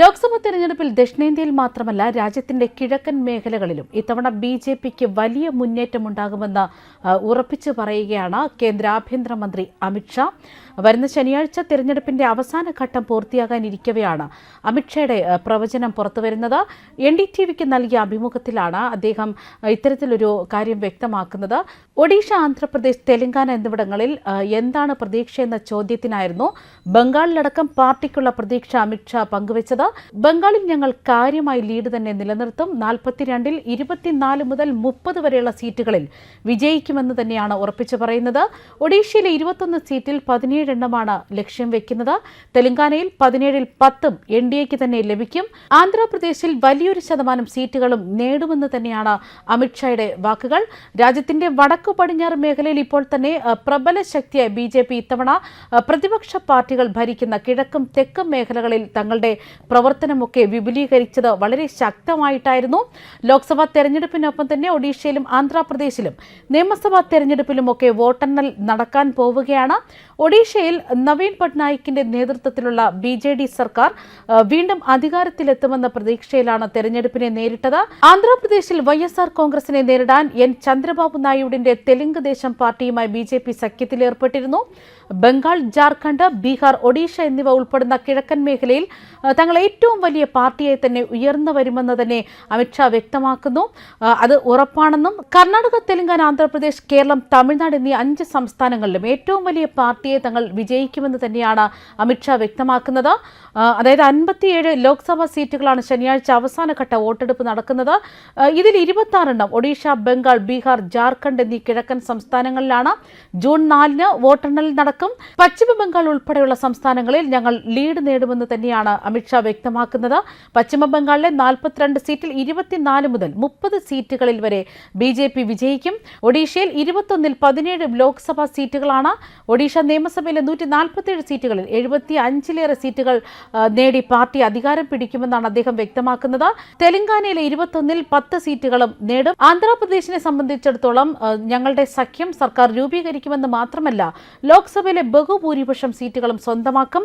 ലോക്സഭാ തെരഞ്ഞെടുപ്പിൽ ദക്ഷിണേന്ത്യയിൽ മാത്രമല്ല രാജ്യത്തിന്റെ കിഴക്കൻ മേഖലകളിലും ഇത്തവണ ബി ജെ പിക്ക് വലിയ മുന്നേറ്റമുണ്ടാകുമെന്ന് ഉറപ്പിച്ചു പറയുകയാണ് കേന്ദ്ര ആഭ്യന്തരമന്ത്രി അമിത്ഷാ വരുന്ന ശനിയാഴ്ച തെരഞ്ഞെടുപ്പിന്റെ അവസാന ഘട്ടം പൂർത്തിയാകാനിരിക്കവെയാണ് അമിത്ഷായുടെ പ്രവചനം പുറത്തുവരുന്നത്. എൻ ഡി ടി വിക്ക് നൽകിയ അഭിമുഖത്തിലാണ് അദ്ദേഹം ഇത്തരത്തിലൊരു കാര്യം വ്യക്തമാക്കുന്നത്. ഒഡീഷ ആന്ധ്രാപ്രദേശ് തെലങ്കാന എന്നിവിടങ്ങളിൽ എന്താണ് പ്രതീക്ഷ എന്ന ചോദ്യത്തിനായിരുന്നു ബംഗാളിലടക്കം പാർട്ടിക്കുള്ള പ്രതീക്ഷ അമിത്ഷാ പങ്കുവച്ചത്. ബംഗാളിൽ ഞങ്ങൾ കാര്യമായി ലീഡ് തന്നെ നിലനിർത്തും. നാൽപ്പത്തിരണ്ടിൽ ഇരുപത്തിനാല് മുതൽ മുപ്പത് വരെയുള്ള സീറ്റുകളിൽ വിജയിക്കുമെന്ന് തന്നെയാണ് ഉറപ്പിച്ചു പറയുന്നത്. ഒഡീഷയിലെ ഇരുപത്തൊന്ന് സീറ്റിൽ പതിനേഴെണ്ണമാണ് ലക്ഷ്യം വെക്കുന്നത്. തെലങ്കാനയിൽ പതിനേഴിൽ പത്തും എൻ ഡി എക്ക് തന്നെ ലഭിക്കും. ആന്ധ്രാപ്രദേശിൽ വലിയൊരു ശതമാനം സീറ്റുകളും നേടുമെന്ന് തന്നെയാണ് അമിത്ഷായുടെ വാക്കുകൾ. രാജ്യത്തിന്റെ വടക്കു പടിഞ്ഞാറ് മേഖലയിൽ ഇപ്പോൾ തന്നെ പ്രബല ശക്തിയായി ബി ജെ പി ഇത്തവണ പ്രതിപക്ഷ പാർട്ടികൾ ഭരിക്കുന്ന കിഴക്കും തെക്കും മേഖലകളിൽ തങ്ങളുടെ പ്രവർത്തനമൊക്കെ വിപുലീകരിച്ചത് വളരെ ശക്തമായിട്ടായിരുന്നു. ലോക്സഭാ തെരഞ്ഞെടുപ്പിനൊപ്പം തന്നെ ഒഡീഷയിലും ആന്ധ്രാപ്രദേശിലും നിയമസഭാ തെരഞ്ഞെടുപ്പിലുമൊക്കെ വോട്ടെണ്ണൽ നടക്കാൻ പോവുകയാണ്. ഒഡീഷയിൽ നവീൻ പട്നായിക്കിന്റെ നേതൃത്വത്തിലുള്ള ബി ജെ ഡി സർക്കാർ വീണ്ടും അധികാരത്തിലെത്തുമെന്ന പ്രതീക്ഷയിലാണ് തെരഞ്ഞെടുപ്പിനെ നേരിട്ടത്. ആന്ധ്രാപ്രദേശിൽ വൈ എസ് ആർ കോൺഗ്രസിനെ നേരിടാൻ എൻ ചന്ദ്രബാബു നായിഡുവിന്റെ തെലുങ്ക് ദേശം പാർട്ടിയുമായി ബി ജെ പി സഖ്യത്തിലേർപ്പെട്ടിരുന്നു. ബംഗാൾ ജാർഖണ്ഡ് ബീഹാർ ഒഡീഷ എന്നിവ ഉൾപ്പെടുന്ന കിഴക്കൻ മേഖലയിൽ തങ്ങൾ ഏറ്റവും വലിയ പാർട്ടിയായി തന്നെ ഉയർന്നു വരുമെന്ന് തന്നെ അമിത്ഷാ വ്യക്തമാക്കുന്നു. അത് ഉറപ്പാണെന്നും കർണാടക തെലങ്കാന ആന്ധ്രാപ്രദേശ് കേരളം തമിഴ്നാട് എന്നീ അഞ്ച് സംസ്ഥാനങ്ങളിലും ഏറ്റവും വലിയ പാർട്ടിയെ തങ്ങൾ വിജയിക്കുമെന്ന് തന്നെയാണ് അമിത്ഷാ വ്യക്തമാക്കുന്നത്. അതായത് അൻപത്തിയേഴ് ലോക്സഭാ സീറ്റുകളാണ് ശനിയാഴ്ച അവസാനഘട്ട വോട്ടെടുപ്പ് നടക്കുന്നത്. ഇതിൽ ഇരുപത്താറെണ്ണം ഒഡീഷ ബംഗാൾ ബീഹാർ ജാർഖണ്ഡ് എന്നീ കിഴക്കൻ സംസ്ഥാനങ്ങളിലാണ്. ജൂൺ നാലിന് വോട്ടെണ്ണൽ നടക്കും. പശ്ചിമ ബംഗാൾ ഉൾപ്പെടെയുള്ള സംസ്ഥാനങ്ങളിൽ ഞങ്ങൾ ലീഡ് നേടുമെന്ന് തന്നെയാണ് അമിത്ഷാ വ്യക്തമാക്കുന്നത്. പശ്ചിമ ബംഗാളിലെ നാൽപ്പത്തിരണ്ട് സീറ്റിൽ ഇരുപത്തിനാല് മുതൽ മുപ്പത് സീറ്റുകളിൽ വരെ ബി ജെ പി വിജയിക്കും. ഒഡീഷയിൽ ഇരുപത്തൊന്നിൽ പതിനേഴ് ലോക്സഭാ സീറ്റുകളാണ്. ഒഡീഷ നിയമസഭയിലെ നൂറ്റി നാൽപ്പത്തിയേഴ് സീറ്റുകളിൽ എഴുപത്തി അഞ്ചിലേറെ സീറ്റുകൾ നേടി പാർട്ടി അധികാരം പിടിക്കുമെന്നാണ് അദ്ദേഹം വ്യക്തമാക്കുന്നത്. തെലങ്കാനയിലെ ഇരുപത്തൊന്നിൽ പത്ത് സീറ്റുകളും നേടും. ആന്ധ്രാപ്രദേശിനെ സംബന്ധിച്ചിടത്തോളം ഞങ്ങളുടെ സഖ്യം സർക്കാർ രൂപീകരിക്കുമെന്ന് മാത്രമല്ല ലോക്സഭയിലെ ബഹുഭൂരിപക്ഷം സീറ്റുകളും സ്വന്തമാക്കും.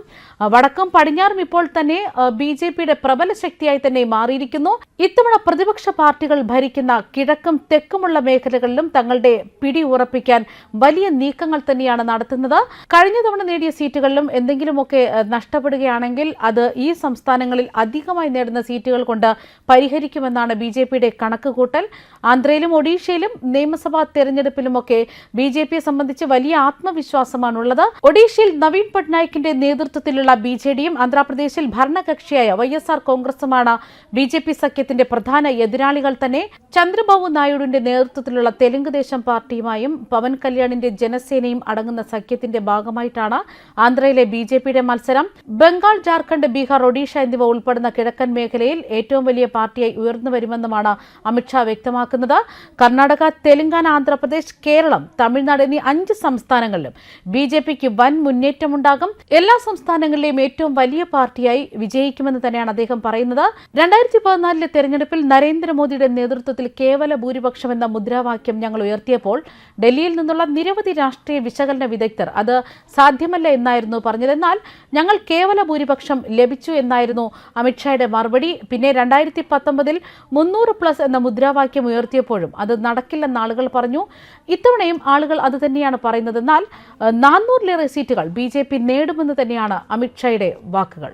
വടക്കും പടിഞ്ഞാറും ഇപ്പോൾ തന്നെ ബി ജെ പിയുടെ പ്രബല ശക്തിയായി തന്നെ മാറിയിരിക്കുന്നു. ഇത്തവണ പ്രതിപക്ഷ പാർട്ടികൾ ഭരിക്കുന്ന കിഴക്കും തെക്കുമുള്ള മേഖലകളിലും തങ്ങളുടെ പിടി ഉറപ്പിക്കാൻ വലിയ നീക്കങ്ങൾ തന്നെയാണ് നടത്തുന്നത്. കഴിഞ്ഞ തവണ നേടിയ സീറ്റുകളിലും എന്തെങ്കിലുമൊക്കെ നഷ്ടപ്പെടുകയാണെങ്കിൽ അത് ഈ സംസ്ഥാനങ്ങളിൽ അധികമായി നേടുന്ന സീറ്റുകൾ കൊണ്ട് പരിഹരിക്കുമെന്നാണ് ബി ജെ പിയുടെ കണക്കുകൂട്ടൽ. ആന്ധ്രയിലും ഒഡീഷയിലും നിയമസഭാ തെരഞ്ഞെടുപ്പിലുമൊക്കെ ബി ജെ പിയെ സംബന്ധിച്ച് വലിയ ആത്മവിശ്വാസമാണുള്ളത്. ഒഡീഷയിൽ നവീൻ പട്നായിക്കിന്റെ നേതൃത്വത്തിലുള്ള ബി ജെ ഡിയും ആന്ധ്രാപ്രദേശിൽ ഭരണകക്ഷിയായ വൈ എസ് ആർ കോൺഗ്രസുമാണ് ബി ജെ പി സഖ്യത്തിന്റെ പ്രധാന എതിരാളികൾ തന്നെ. ചന്ദ്രബാബു നായിഡുവിന്റെ നേതൃത്വത്തിലുള്ള തെലുങ്ക് ദേശം പാർട്ടിയുമായും പവൻ കല്യാണിന്റെ ജനസേനയും അടങ്ങുന്ന സഖ്യത്തിന്റെ ഭാഗമായിട്ടാണ് ആന്ധ്രയിലെ ബി ജെ പിയുടെ മത്സരം. ബംഗാൾ ജാർഖണ്ഡ് ബീഹാർ ഒഡീഷ എന്നിവ ഉൾപ്പെടുന്ന കിഴക്കൻ മേഖലയിൽ ഏറ്റവും വലിയ പാർട്ടിയായി ഉയർന്നു വരുമെന്നുമാണ് അമിത്ഷാ വ്യക്തമാക്കുന്നത്. കർണാടക തെലങ്കാന ആന്ധ്രാപ്രദേശ് കേരളം തമിഴ്നാട് എന്നീ അഞ്ച് സംസ്ഥാനങ്ങളിലും ബി ജെ പിക്ക് വൻ മുന്നേറ്റമുണ്ടാകും. എല്ലാ സംസ്ഥാനങ്ങളിലെയും ഏറ്റവും വലിയ പാർട്ടിയായി വിജയിക്കുമെന്ന് തന്നെയാണ് അദ്ദേഹം പറയുന്നത്. രണ്ടായിരത്തി പതിനാലിലെ തെരഞ്ഞെടുപ്പിൽ നരേന്ദ്രമോദിയുടെ നേതൃത്വത്തിൽ കേവല ഭൂരിപക്ഷം എന്ന മുദ്രാവാക്യം ഞങ്ങൾ ഉയർത്തിയപ്പോൾ ഡൽഹിയിൽ നിന്നുള്ള നിരവധി രാഷ്ട്രീയ വിശകലന വിദഗ്ധർ അത് സാധ്യമല്ല എന്നായിരുന്നു പറഞ്ഞത്. എന്നാൽ ഞങ്ങൾ കേവല ഭൂരിപക്ഷം ലഭിച്ചു എന്നായിരുന്നു അമിത്ഷായുടെ മറുപടി. പിന്നെ രണ്ടായിരത്തി പത്തൊമ്പതിൽ മുന്നൂറ് പ്ലസ് എന്ന മുദ്രാവാക്യം ഉയർത്തിയപ്പോഴും അത് നടക്കില്ലെന്ന് ആളുകൾ പറഞ്ഞു. ഇത്തവണയും ആളുകൾ അത് തന്നെയാണ് പറയുന്നത്. എന്നാൽ നാനൂറിലേറെ സീറ്റുകൾ ബി ജെ പി നേടുമെന്ന് തന്നെയാണ് അമിത്ഷായുടെ വാക്കുകൾ.